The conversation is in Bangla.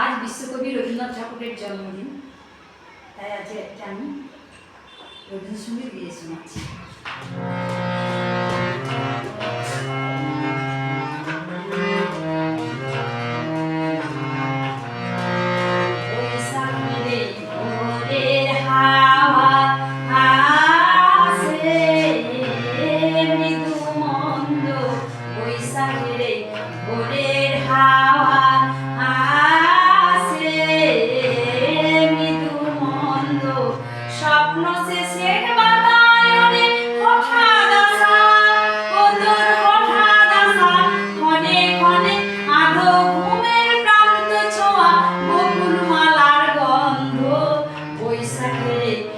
আজ বিশ্বকবি রবীন্দ্রনাথ ঠাকুরের জন্মদিন। তাই আজকে একটা আমি রবীন্দ্রসঙ্গীত গিয়ে শোনাচ্ছি। বৈশাখের স্বপ্ন শেষের বাতায়নে হঠাৎ আসা কদর হঠাৎ আসা ক্ষণে ক্ষণে আধো ঘুমের প্রান্ত ছোঁয়া বকুল মালার গন্ধ বৈশাখের